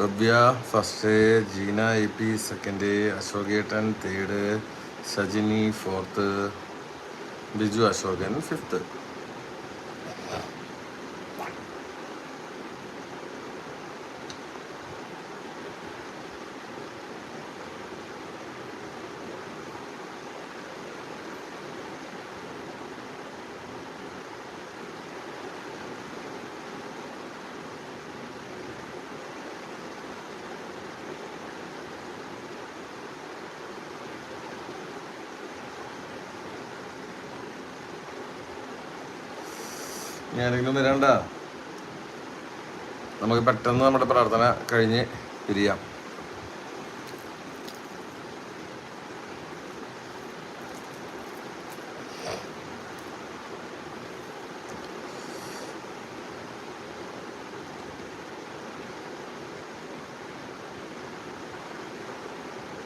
Bhavya first Jeena A P second അശോകേട്ടൻ third Sajini fourth Biju Ashokan fifth. ഞാനെങ്കിലും വരണ്ട. നമുക്ക് പെട്ടെന്ന് നമ്മുടെ പ്രാർത്ഥന കഴിഞ്ഞ് പിരിയാം.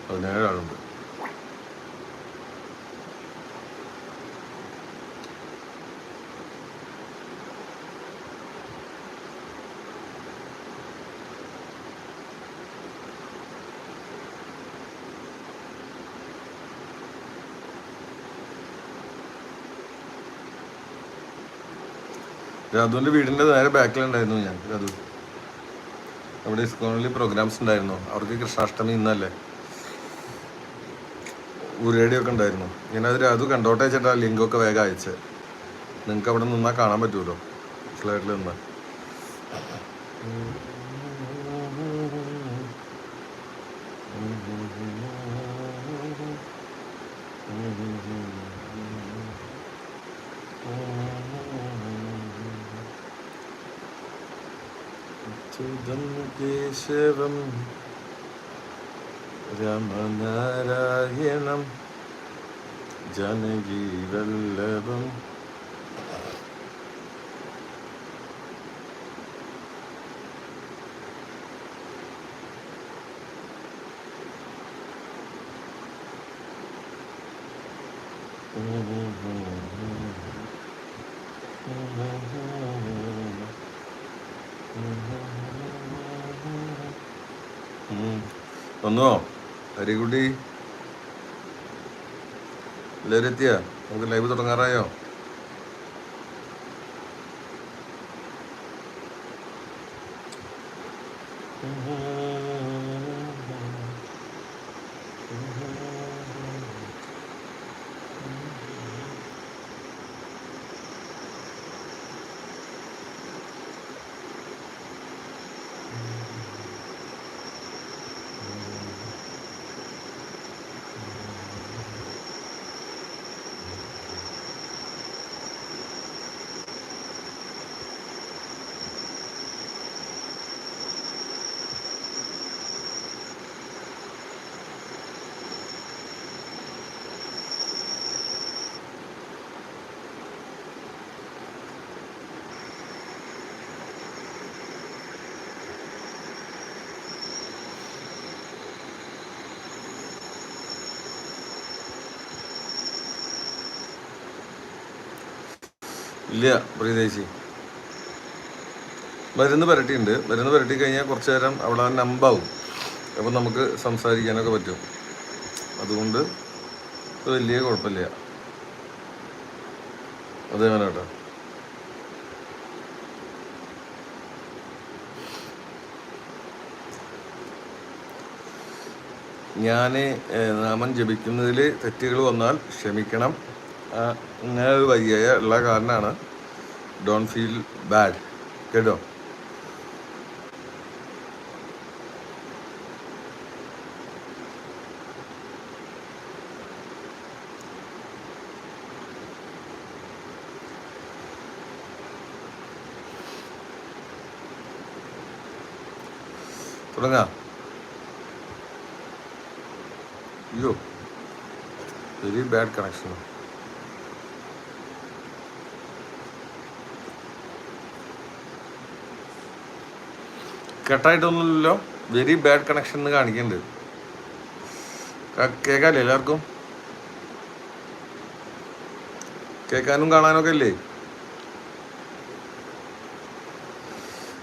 പതിനേഴ് ആളുണ്ട് രാധുവിന്റെ വീടിന്റെ നേരെ ബാക്കിലുണ്ടായിരുന്നു ഞാൻ രാധു. അവിടെ ഇസ്കോണിൽ പ്രോഗ്രാംസ് ഉണ്ടായിരുന്നു. അവർക്ക് കൃഷ്ണാഷ്ടമി ഇന്നല്ലേ? ഉരേടിയൊക്കെ ഉണ്ടായിരുന്നു. ഞാൻ അത് രാധു കണ്ടോട്ടെ ചേട്ടാ ലിങ്കൊക്കെ വേഗം അയച്ച്. നിങ്ങൾക്ക് അവിടെ നിന്നാൽ കാണാൻ പറ്റുമല്ലോ ഫ്ലൈറ്റിൽ वस्तुदं केशवं रमनारायणं जनकीवल्लभम् Mm-hmm. വന്നോ? ഹരികുട്ടി എല്ലാവരും എത്തിയാ നമുക്ക് ലൈവ് തുടങ്ങാറായോ? ഇല്ല പ്രിയദേശി മരുന്ന് പുരട്ടിയുണ്ട് മരുന്ന് പുരട്ടി കഴിഞ്ഞാൽ കുറച്ച് നേരം അവിടെ നമ്പാവും അപ്പോൾ നമുക്ക് സംസാരിക്കാനൊക്കെ പറ്റും. അതുകൊണ്ട് വലിയ കുഴപ്പമില്ല. അതേ കേട്ടോ ഞാൻ നാമം ജപിക്കുന്നതിൽ തെറ്റുകൾ വന്നാൽ ക്ഷമിക്കണം. ഇങ്ങനെ ഒരു വയ്യ ഉള്ള കാരണമാണ് ഡോണ്ട് ഫീൽ ബാഡ് കേട്ടോ? തുടങ്ങാം. അയ്യോ വെരി ബാഡ് കണക്ഷൻ കട്ടായിട്ടൊന്നുമില്ലല്ലോ. വെരി ബാഡ് കണക്ഷൻ എന്ന് കാണിക്കുന്നുണ്ട് കേൾക്കാല്ലേ എല്ലാവർക്കും? കേൾക്കാനും കാണാനൊക്കെ ഇല്ലേ?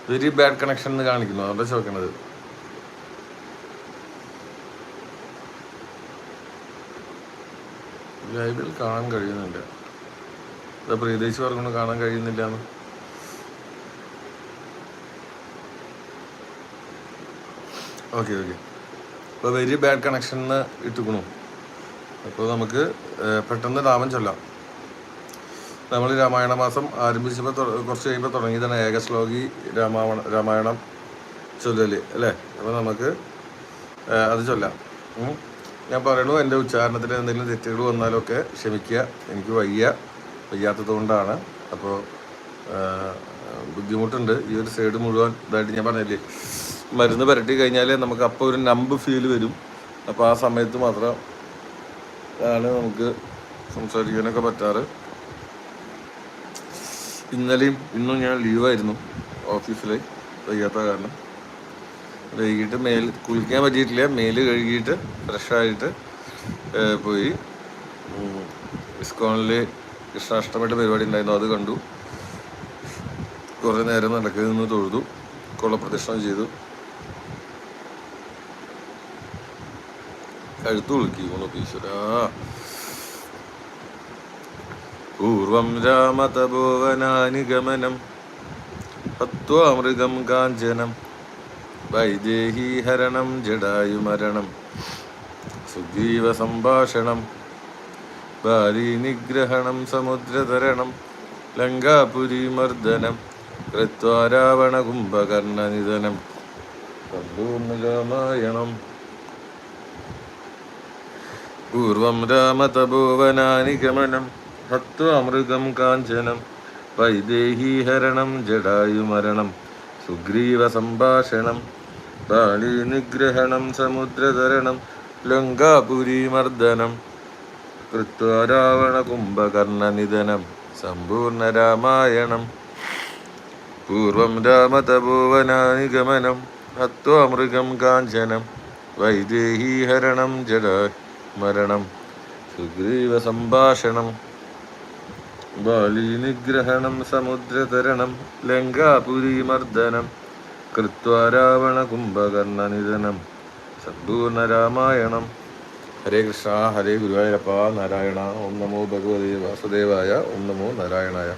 വെരി ബാഡ് കണക്ഷൻ എന്ന് കാണിക്കുന്നു. അവിടെ ചോദിക്കണത്. ലൈവിൽ കാണാൻ കഴിയുന്നില്ല. പ്രീതേശ് പറഞ്ഞു കാണാൻ കഴിയുന്നില്ല എന്ന് ഓക്കെ ഓക്കെ. അപ്പോൾ വെരി ബാഡ് കണക്ഷൻ എന്ന് ഇട്ടുക്കണു. അപ്പോൾ നമുക്ക് പെട്ടെന്ന് രാമൻ ചൊല്ലാം. നമ്മൾ രാമായണ മാസം ആരംഭിച്ചപ്പോൾ കുറച്ച് കഴിയുമ്പോൾ തുടങ്ങിയതാണ് ഏകശ്ലോകി രാമാവണ രാമായണം ചൊല്ലല് അല്ലേ? അപ്പോൾ നമുക്ക് അത് ചൊല്ലാം. ഞാൻ പറയണു എന്റെ ഉച്ചാരണത്തിൽ എന്തെങ്കിലും തെറ്റുകൾ വന്നാലൊക്കെ ക്ഷമിക്കുക. എനിക്ക് വയ്യ വയ്യാത്തത് കൊണ്ടാണ് അപ്പോൾ ബുദ്ധിമുട്ടുണ്ട്. ഈ ഒരു സൈഡ് മുഴുവൻ ഇതായിട്ട് ഞാൻ പറഞ്ഞില്ലേ? മരുന്ന് പുരട്ടി കഴിഞ്ഞാൽ നമുക്ക് അപ്പോൾ ഒരു നമ്പ് ഫീൽ വരും. അപ്പോൾ ആ സമയത്ത് മാത്രം ആണ് നമുക്ക് സംസാരിക്കാനൊക്കെ പറ്റാറ്. ഇന്നലെയും ഇന്നും ഞാൻ ലീവായിരുന്നു ഓഫീസിൽ വയ്യാത്ത കാരണം. വൈകിട്ട് മേൽ കുളിക്കാൻ പറ്റിയിട്ടില്ല. മേൽ കഴുകിയിട്ട് ഫ്രഷായിട്ട് പോയി. ഇസ്കോണിൽ കൃഷ്ണാഷ്ടമിയുടെ പരിപാടി ഉണ്ടായിരുന്നു അത് കണ്ടു. കുറേ നേരം നടക്കുന്നു തൊഴുതു. കുളപ്രദക്ഷിണം ചെയ്തു. കഴുത്ത് കുളുക്കി ഈശ്വരാ പൂർവം രാമതപോവനാനി ഗമനം ഹത്വാമൃഗം കാഞ്ചനം വൈദേഹീഹരണം ജടായുമരണം സുഗ്രീവ സംഭാഷണം ബാലി നിഗ്രഹണം സമുദ്രതരണം ലങ്കാപുരി മർദ്ദനം കൃത്വാ രാവണ കുംഭകർണനിധനം സമ്പൂർണ രാമായണം. പൂർവം രാമതപോവനാനി ഗമനം ഹത്വാമൃഗം കാഞ്ചനം വൈദേഹീഹരണം ജടായുമരണം സുഗ്രീവ സംഭാഷണം ബാലി നിഗ്രഹണം സമുദ്രതരണം ലങ്കാപുരി മർദ്ദനം കൃത്വാ കുംഭകർണനിധനം സമ്പൂർണ രാമായണം പൂർവം രാമതപോവനാനിഗമനം ഹത്വാമൃഗം കാഞ്ചനം വൈദേഹീഹരണം ഹരണം ജഡ മരണം സുഗ്രീവ സംഭാഷണം ബാലി നിഗ്രഹണം സമുദ്രതരണം ലങ്കാപുരി മർദ്ദനം കൃത്വാ രാവണ കുംഭകർണനിധനം സമ്പൂർണ രാമായണം. ഹരേ കൃഷ്ണ ഹരേ ഗുരുവായൂരപ്പ നാരായണ ഓം നമോ ഭഗവതി വാസുദേവായ ഓം നമോ നാരായണായ.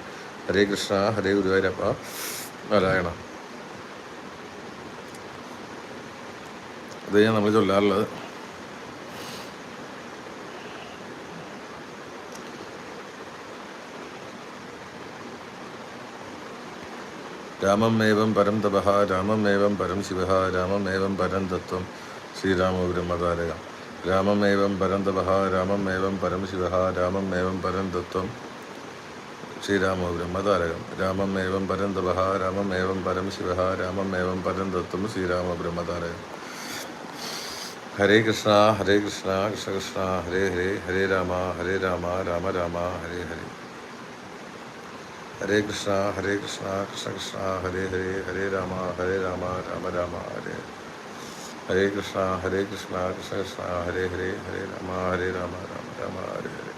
ഹരേ കൃഷ്ണ ഹരേ ഗുരുവായൂരപ്പ നാരായണ. അത് ഞാൻ നമ്മൾ ചൊല്ലാറുള്ളത്. രാമമേവം പരം തപഃ രാമമേവം പരം ശിവഃ രാമമേവം പരം തത്വം. ബ്രഹ്മതാരക രാമമേവം പരം തപഃ രാമമേവം പരം രാമം ഏവം പരം തത്വം. ശ്രീരാമബ്രഹ്മതാരകം ഏവം പരം രാമം ഏവം പരം ശിവഃ രാമമേവം പരം തത്വം. ശ്രീരാമ ബ്രഹ്മതാരകം ഹരേ കൃഷ്ണ ഹരേ കൃഷ്ണ കൃഷ്ണ കൃഷ്ണ ഹരേ ഹരേ ഹരേ രാമ ഹരേ രാമ രാമ രാമ ഹരേ ഹരേ. ഹരേ കൃഷ്ണ ഹരേ കൃഷ്ണ കൃഷ്ണ കൃഷ്ണ ഹരേ ഹരേ ഹരേ രാമ ഹരേ രാമ രാമ രാമ ഹരേ ഹരേ കൃഷ്ണ ഹരേ കൃഷ്ണ കൃഷ്ണ കൃഷ്ണ ഹരേ ഹരേ ഹരേ രാമ ഹരേ രാമ രാമ രാമ ഹരേ ഹരേ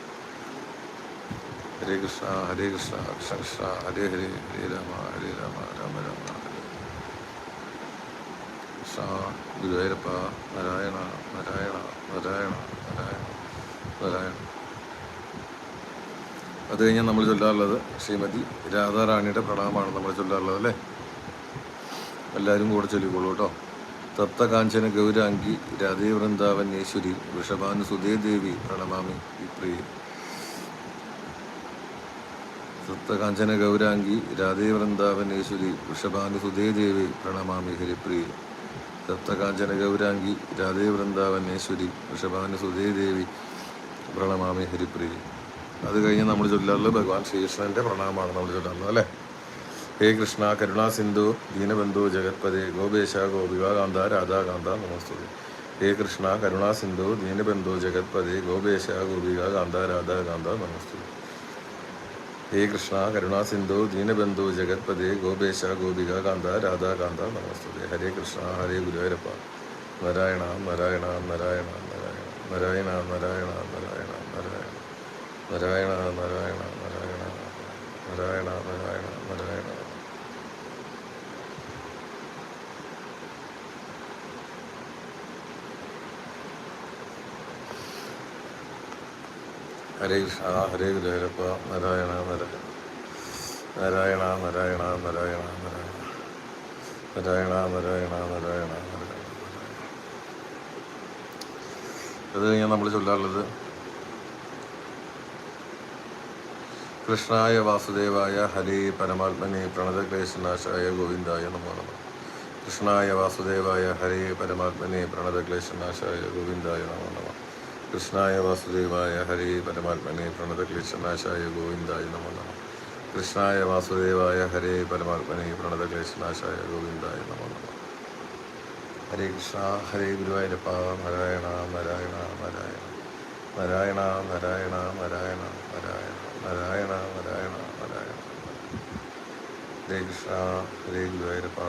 ഹരേ കൃഷ്ണ ഹരേ കൃഷ്ണ കൃഷ്ണ കൃഷ്ണ ഹരേ ഹരേ ഹരേ രാമ ഹരേ രാമ രാമ രാമ ഹരേ കൃഷ്ണ ഗുരുവായൂരപ്പ നാരായണ നാരായണ നാരായണ നാരായണ നാരായണ അത് കഴിഞ്ഞാൽ നമ്മൾ ചൊല്ലാറുള്ളത് ശ്രീമതി രാധാറാണിയുടെ പ്രണാമമാണ് നമ്മൾ ചൊല്ലാറുള്ളത് അല്ലേ? എല്ലാവരും കൂടെ ചൊല്ലിക്കോളൂ കേട്ടോ. തപ്തകാഞ്ചന ഗൗരാംഗി രാധേ വൃന്ദാവൻ ഈശ്വരി വൃഷഭാനു സുധേദേവി പ്രണമാമി വിപ്രിയ. തപ്തകാഞ്ചന ഗൗരാംഗി രാധേ വൃന്ദാവൻ ഈശ്വരി വൃഷഭാനു സുധേദേവി പ്രണമാമി ഹരിപ്രിയ. തപ്തകാഞ്ചന ഗൗരാംഗി രാധേ വൃന്ദാവൻ ഈശ്വരി വൃഷഭാനു സുധേദേവി പ്രണമാമി ഹരിപ്രിയ. അത് കഴിഞ്ഞ് നമ്മൾ ചൊല്ലാറുള്ളത് ഭഗവാൻ ശ്രീകൃഷ്ണന്റെ പ്രണാമമാണ് നമ്മൾ ചൊല്ലാറുള്ളത് അല്ലേ? ഹേ കൃഷ്ണ കരുണാ സിന്ധു ദീനബന്ധു ജഗത്പതി ഗോപേശ ഗോപികാകാന്ത രാധാകാന്ത നമസ്തുതി. ഹേ കൃഷ്ണ കരുണാ സിന്ധു ദീനബന്ധു ജഗത്പതി ഗോപേശ ഗോപികാകാന്ത രാധാകാന്ത നമസ്തുതി. ഹേ കൃഷ്ണ കരുണാ സിന്ധു ദീനബന്ധു ജഗത്പതി ഗോപേശ ഗോപികാകാന്ത രാധാകാന്ത നമസ്തുതി. ഹരേ കൃഷ്ണ ഹരേ ഗുരുവരപ്പ നാരായണ നാരായണ നാരായണ നാരായണ നാരായണ നാരായണ നാരായണ. നാരായണ നാരായണ നാരായണ നാരായണ നാരായണ നാരായണ ഹരേ കൃഷ്ണ ഹരേ ഗുരുവരപ്പ നാരായണ നാരായണ നാരായണ നാരായണ നാരായണ. നാരായണ നാരായണ നാരായണ നാരായണ. അത് കഴിഞ്ഞാൽ നമ്മൾ ചൊല്ലാറുള്ളത് കൃഷ്ണായ വാസുദേവായ ഹരേ പരമാത്മനെ പ്രണതക്ലേശനാശായ ഗോവിന്ദായ നമോ നമ. കൃഷ്ണായ വാസുദേവായ ഹരേ പരമാത്മനെ പ്രണതക്ലേശനാശായ ഗോവിന്ദായ നമോ നമ. കൃഷ്ണായ വാസുദേവായ ഹരേ പരമാത്മനെ പ്രണതക്ലേശനാശായ ഗോവിന്ദായ നമോ നമ. കൃഷ്ണായ വാസുദേവായ ഹരേ പരമാത്മനെ പ്രണതക്ലേശനാശായ ഗോവിന്ദായ നമോ നമ. ഹരേ കൃഷ്ണ ഹരേ ഗുരുവായൂരപ്പ നാരായണ നാരായണ നാരായണ. നാരായണ നാരായണ നാരായണ നാരായണ. നാരായണ നാരായണ നാരായണ. ഹരേ കൃഷ്ണ ഹരേ ഗുരുവായൂരപ്പ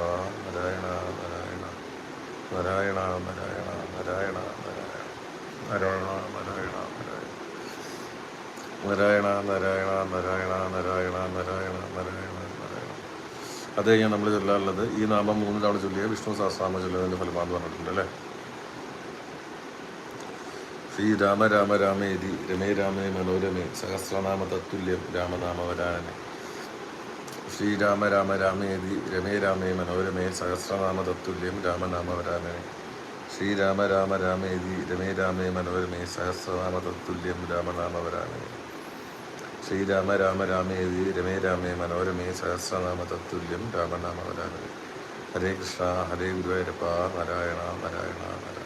നാരായണ നാരായണ. നാരായണ നാരായണ നാരായണ നാരായണ. നാരായണ നാരായണ നാരായണ. നാരായണ നാരായണ നാരായണ നാരായണ അത് നമ്മൾ ചൊല്ലാറുള്ളത് ഈ നാമം മൂന്ന് തവണ ചൊല്ലിയ വിഷ്ണു സഹസ്രനാമം ചൊല്ലുന്നതിന്റെ ഫലമാണെന്ന് പറഞ്ഞിട്ടുണ്ട് അല്ലേ? ശ്രീ രാമ രാമ രാമേതി രമേ രാമേ മനോരമേ സഹസ്രനാമ തത്തുല്യം രാമനാമവരാനെ ശ്രീരാമ രാമ രാമേതി രമേ രാമേ മനോരമേ സഹസ്രനാമ തത്തുല്യം രാമനാമവരാനെ ശ്രീരാമ രാമ രാമേതി രമേ രാമേ മനോരമേ സഹസ്രനാമ തത്തുല്യം രാമനാമവരാനെ ശ്രീരാമ രാമ രാമേതി രമേ രാമേ മനോരമേ സഹസ്രനാമ തത്തുല്യം രാമനാമവരാനെ ഹരേ കൃഷ്ണ ഹരേ ഗുരുവായൂരപ്പ നാരായണ നാരായണ നാരായണ.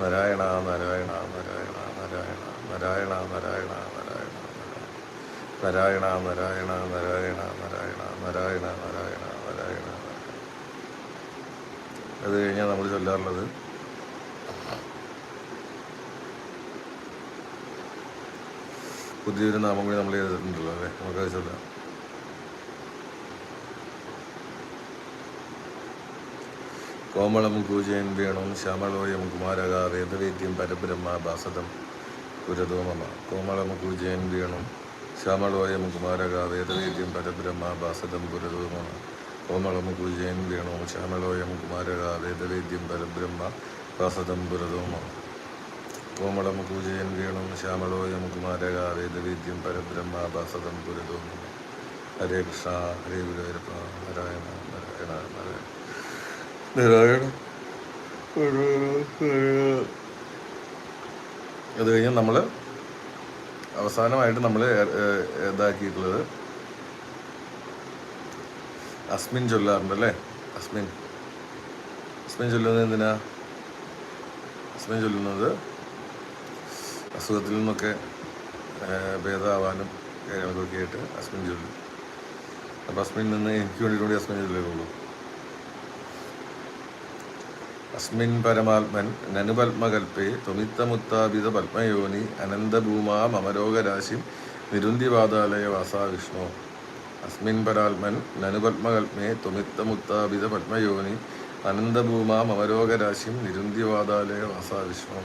നാരായണ നാരായണ നാരായണ നാരായണ നാരായണ നാരായണ നാരായണ നാരായണ നാരായണ നാരായണ നാരായണ നാരായണ നാരായണ നാരായണ അത് കഴിഞ്ഞാൽ നമ്മൾ ചൊല്ലാറുള്ളത് പുതിയൊരു നാമം കൂടി നമ്മൾ ചെയ്തിട്ടുണ്ടല്ലോ അല്ലേ നമുക്കത് ചൊല്ലാം കോമളം കൂജയൻ വേണോം ശ്യാമളോയം കുമാരക വേദവേദ്യം പരബ്രഹ്മ ഭാസതം പുരതോമമ. കോമളം കൂജയൻ വേണോം ശ്യാമളോയം കുമാരക വേദവേദ്യം പരബ്രഹ്മ ഭാസതം പുരതോമമ. കോമളം കൂജയൻ വേണോം ശ്യാമളോയം കുമാരക വേദവേദ്യം പരബ്രഹ്മ ഭാസതം പുരതോമമ കോമളം കൂജയൻ വേണോം ശ്യാമളോയം കുമാരക വേദവേദ്യം പരബ്രഹ്മ ഭാസതം പുരതോമമ. ഹരേ കൃഷ്ണ ഹരേ ഗുരുവരപ്പ നാരായണ നാരായണ. നാരായണ അത് കഴിഞ്ഞ് നമ്മൾ അവസാനമായിട്ട് നമ്മൾ ഇതാക്കിയിട്ടുള്ളത് അസ്മിൻ ചൊല്ലാറുണ്ട് അല്ലേ? അസ്മിൻ. അസ്മിൻ ചൊല്ലുന്നത് എന്തിനാ? അസ്മിൻ ചൊല്ലുന്നത് അസുഖത്തിൽ നിന്നൊക്കെ ഭേദമാവാനും കാര്യങ്ങൾക്കൊക്കെ ആയിട്ട് അസ്മിൻ ചൊല്ലും. അപ്പം അസ്മിൻ നിന്ന് എനിക്ക് വേണ്ടിയിട്ട് കൂടി അസ്മിൻ ചൊല്ലുള്ളൂ അസ്മിൻ പരമാത്മൻ നനുപത്മകൽപ്പേ ത്വമിത്തമുത്താപിത പത്മയോനി അനന്തഭൂമാ മമരോഗരാശിം നിരുന്തിവാതാലയ വാസാ വിഷ്ണു. അസ്മിൻ പരാത്മൻ നനുപത്മകൽപ്പേ ത്വമിത്തമുത്താപിത പത്മയോനി അനന്തഭൂമാ മമരോഗരാശിം നിരുന്തിവാതാലയ വാസാ വിഷ്ണു.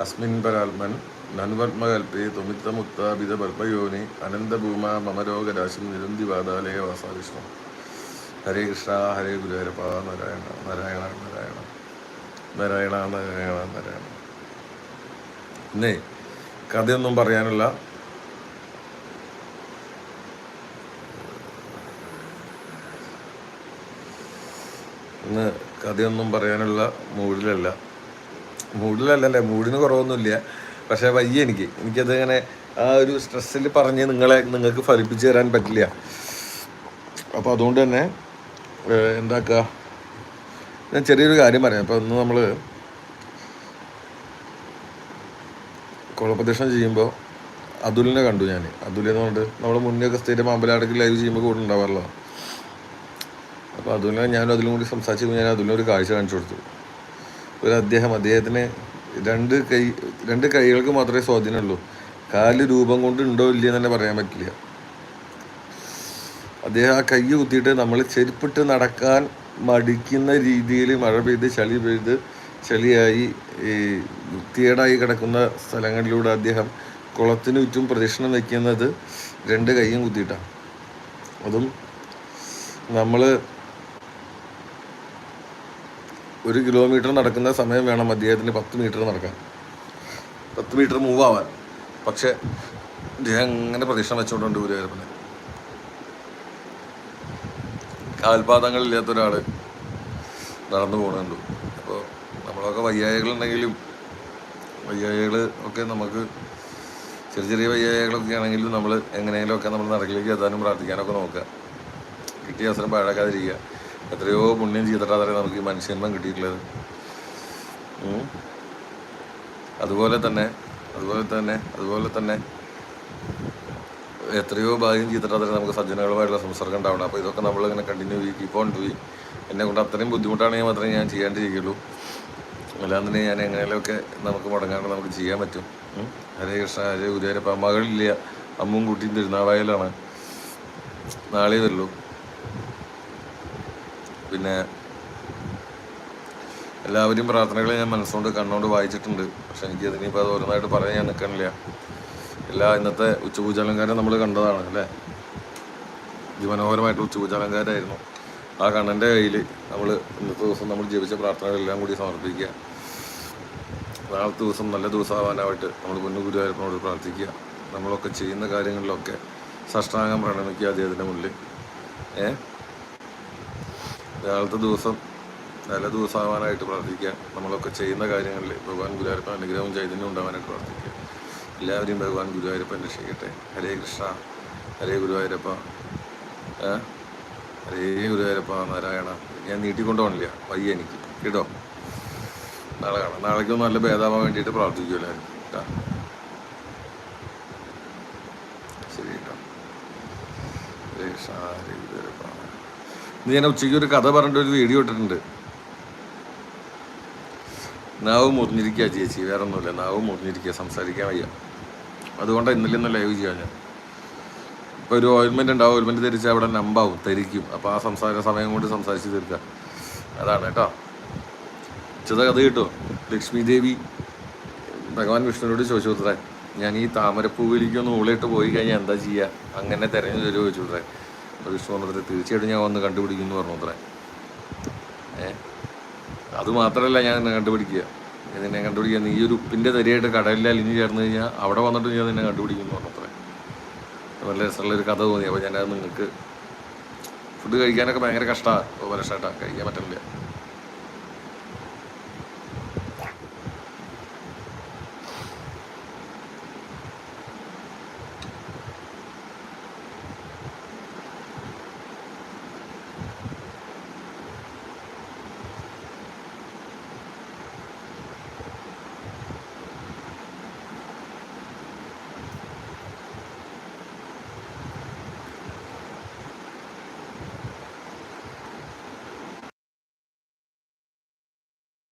അസ്മിൻ പരാത്മൻ നനുപത്മകൽപ്പേ ത്വമിത്തമുത്താപിത പത്മയോനി അനന്തഭൂമാ മമരോഗരാശിം നിരുന്തിവാതാലയ വാസാ വിഷ്ണു. ഹരേ കൃഷ്ണ ഹരേ ഗുരുഹരപ്പ നാരായണ നാരായണ നാരായണ നാരായണ നാരായണ നാരായണ. ഇന്നേ കഥയൊന്നും പറയാനുള്ള ഇന്ന് കഥയൊന്നും പറയാനുള്ള മൂഡിലല്ല. മൂഡിലല്ലല്ലേ മൂഡിന് കുറവൊന്നുമില്ല. പക്ഷേ വയ്യ എനിക്ക്. എനിക്കത് ഇങ്ങനെ ആ ഒരു സ്ട്രെസ്സിൽ പറഞ്ഞ് നിങ്ങളെ നിങ്ങൾക്ക് ഫലിപ്പിച്ച് തരാൻ പറ്റില്ല. അപ്പോൾ അതുകൊണ്ട് തന്നെ എന്താക്കുക ഞാൻ ചെറിയൊരു കാര്യം പറയാം. അപ്പോൾ ഇന്ന് നമ്മൾ കുളപ്രദക്ഷിണം ചെയ്യുമ്പോൾ അതുലിനെ കണ്ടു ഞാൻ അതുലെന്ന് പറഞ്ഞിട്ട് നമ്മൾ മുന്നേ ഒക്കെ സ്ഥിരം അമ്പലാടക്ക് ലൈവ് ചെയ്യുമ്പോൾ കൂടെ ഉണ്ടാവാറില്ല അപ്പോൾ അതുലിനെ ഞാനും അതിലും കൂടി സംസാരിച്ചപ്പോൾ ഞാൻ അതിലൊരു കാഴ്ച കാണിച്ചു കൊടുത്തു. ഒരു അദ്ദേഹം അദ്ദേഹത്തിന് രണ്ട് കൈ രണ്ട് കൈകൾക്ക് മാത്രമേ സ്വാധീനമുള്ളൂ. കാൽ രൂപം കൊണ്ട് ഉണ്ടോ ഇല്ലയെന്ന് തന്നെ പറയാൻ പറ്റില്ല. അദ്ദേഹം ആ കൈ കുത്തിയിട്ട് നമ്മൾ ചെരുപ്പിട്ട് നടക്കാൻ മടിക്കുന്ന രീതിയിൽ മഴ പെയ്ത് ചളി പെയ്ത് ചളിയായി ഈ വൃത്തികേടായി കിടക്കുന്ന സ്ഥലങ്ങളിലൂടെ അദ്ദേഹം കുളത്തിന് ചുറ്റും പ്രദക്ഷിണം വയ്ക്കുന്നത് രണ്ട് കൈയും കുത്തിയിട്ടാണ് അതും നമ്മൾ ഒരു കിലോമീറ്റർ നടക്കുന്ന സമയം വേണം അദ്ദേഹത്തിന് പത്ത് മീറ്റർ നടക്കാൻ. പത്ത് മീറ്റർ മൂവ് ആവാൻ പക്ഷേ അദ്ദേഹം അങ്ങനെ പ്രദക്ഷിണം വെച്ചുകൊണ്ടുണ്ട് ഗുരുവായൂരപ്പനെ കാൽപാദങ്ങളില്ലാത്ത ഒരാൾ നടന്നു പോകുന്നുണ്ട് അപ്പോൾ നമ്മളൊക്കെ വയ്യായകളുണ്ടെങ്കിലും വയ്യായകൾ ഒക്കെ നമുക്ക് ചെറിയ ചെറിയ വയ്യായകളൊക്കെ ആണെങ്കിലും നമ്മൾ എങ്ങനെയെങ്കിലുമൊക്കെ നമ്മൾ നടക്കിലേക്ക് എത്താനും പ്രാർത്ഥിക്കാനൊക്കെ നോക്കുക. കിട്ടിയ അവസരം പാഴാക്കാതിരിക്കുക. എത്രയോ പുണ്യം ചെയ്തിട്ടാണ് നമുക്ക് ഈ മനുഷ്യന്മം കിട്ടിയിട്ടുള്ളത്. അതുപോലെ തന്നെ അതുപോലെ തന്നെ അതുപോലെ തന്നെ എത്രയോ ഭാഗ്യം ചെയ്തിട്ട് അതിന് നമുക്ക് സജ്ജനങ്ങളുമായിട്ടുള്ള സംസർഗം ഉണ്ടാവണം. അപ്പോൾ ഇതൊക്കെ നമ്മൾ നമ്മളിങ്ങനെ കണ്ടിന്യൂ ചെയ്യും കീപ്പ് ഓൺ പോയി എന്നെ കൊണ്ട് അത്രയും ബുദ്ധിമുട്ടാണെങ്കിൽ മാത്രമേ ഞാൻ ചെയ്യാണ്ടിരിക്കുള്ളൂ അല്ലാതെ തന്നെ ഞാൻ എങ്ങനെയൊക്കെ നമുക്ക് മുടങ്ങാണ്ട് നമുക്ക് ചെയ്യാൻ പറ്റും. ഹരേ കൃഷ്ണ ഹരേ ഗുരുവായൂരപ്പ മകളില്ല അമ്മും കുട്ടിയും തിരുനാവായാലാണ്. നാളെ വരുള്ളൂ പിന്നെ എല്ലാവരും പ്രാർത്ഥനകളെ ഞാൻ മനസ്സുകൊണ്ട് കണ്ണുകൊണ്ട് വായിച്ചിട്ടുണ്ട്. പക്ഷെ എനിക്ക് അതിനിപ്പോൾ അത് ഓരോന്നായിട്ട് പറയാൻ ഞാൻ നിൽക്കണില്ല. എല്ലാ ഇന്നത്തെ ഉച്ചപൂജാലങ്കാരം നമ്മൾ കണ്ടതാണ് അല്ലേ? അതിമനോഹരമായിട്ട് ഉച്ചപൂജാലങ്കാരമായിരുന്നു. ആ കണ്ണന്റെ കയ്യിൽ നമ്മൾ ഇന്നത്തെ ദിവസം നമ്മൾ ജീവിച്ച പ്രാർത്ഥനകളെല്ലാം കൂടി സമർപ്പിക്കുക. നാളത്തെ ദിവസം നല്ല ദിവസമാവാനായിട്ട് നമ്മൾ മുന്നു ഗുരുവായൂരപ്പനോട് പ്രാർത്ഥിക്കുക. നമ്മളൊക്കെ ചെയ്യുന്ന കാര്യങ്ങളിലൊക്കെ സഷ്ടാംഗം പ്രണമിക്കുക അദ്ദേഹത്തിന്റെ മുന്നിൽ ഏ? നാളത്തെ ദിവസം നല്ല ദിവസമാവാനായിട്ട് പ്രാർത്ഥിക്കുക. നമ്മളൊക്കെ ചെയ്യുന്ന കാര്യങ്ങളിൽ ഭഗവാൻ ഗുരുവായൂരപ്പൻ അനുഗ്രഹവും ചൈതന്യവും ഉണ്ടാവാനായിട്ട് പ്രാർത്ഥിക്കുക. എല്ലാവരെയും ഭഗവാൻ ഗുരുവായൂരപ്പൻ രക്ഷിക്കട്ടെ. ഹരേ കൃഷ്ണ ഹരേ ഗുരുവായൂരപ്പ. ഹരേ ഗുരുവായൂരപ്പ നാരായണ. ഞാൻ നീട്ടിക്കൊണ്ടുപോകണില്ല. വയ്യ എനിക്ക്. കേട്ടോ? നാളെ കാണാം. നാളേക്കും നല്ല ഭേദാവാൻ വേണ്ടിയിട്ട് പ്രാർത്ഥിക്കും എല്ലാവരും? കേട്ടോ? ശരി കേട്ടോ. ഹരേ കൃഷ്ണ ഹരേ ഗുരുവായൂരപ്പ. ഇന്ന് ഞാൻ ഉച്ചയ്ക്ക് ഒരു കഥ പറഞ്ഞിട്ട് ഒരു വീഡിയോ ഇട്ടിട്ടുണ്ട്. നാവ് മുറിഞ്ഞിരിക്കുക ചേച്ചി. വേറെ ഒന്നുമില്ല നാവ് മുറിഞ്ഞിരിക്കുക. സംസാരിക്കാൻ വയ്യ. അതുകൊണ്ടാണ് ഇന്നലെ ഇന്ന് ലൈവ് ചെയ്യാൻ ഞാൻ ഇപ്പോൾ ഒരു ഓയിൽമെന്റ് ഉണ്ടാവും ഓയിൽമെന്റ് തിരിച്ച് അവിടെ നമ്പാവും തിരിക്കും. അപ്പോൾ ആ സംസാര സമയം കൊണ്ട് സംസാരിച്ച് തീർക്കുക അതാണ് കേട്ടോ. ചില കഥ കിട്ടുമോ ലക്ഷ്മി ദേവി ഭഗവാൻ വിഷ്ണുവിനോട് ചോദിച്ചു ഞാൻ ഈ താമരപ്പൂവിലേക്ക് ഒന്ന് ഊളിട്ട് പോയി കഴിഞ്ഞാൽ എന്താ ചെയ്യുക അങ്ങനെ തിരഞ്ഞു തരുമോ ചോദിച്ചു കൊടുത്തേ അപ്പോൾ വിഷ്ണു പറഞ്ഞത് തീർച്ചയായിട്ടും ഞാൻ വന്ന് കണ്ടുപിടിക്കുന്നു പറഞ്ഞു ഉത്രേ ഏ? അത് മാത്രമല്ല ഞാൻ കണ്ടുപിടിക്കുക. നിന്നെ കണ്ടുപിടിക്കാൻ. നീ ഒരു ഉപ്പിന്റെ തരിയായിട്ട് കടലിൽ അലിഞ്ഞു ചേർന്ന് കഴിഞ്ഞാൽ അവിടെ വന്നിട്ട് ഞാൻ നിന്നെ കണ്ടുപിടിക്കുന്നു എന്ന് അത്രേ നല്ല രസമുള്ള ഒരു കഥ തോന്നി. അപ്പോൾ ഞാനത് നിങ്ങൾക്ക് ഫുഡ് കഴിക്കാനൊക്കെ ഭയങ്കര കഷ്ടമാണ് ഉപരക്ഷേട്ടാ കഴിക്കാൻ പറ്റുന്നില്ല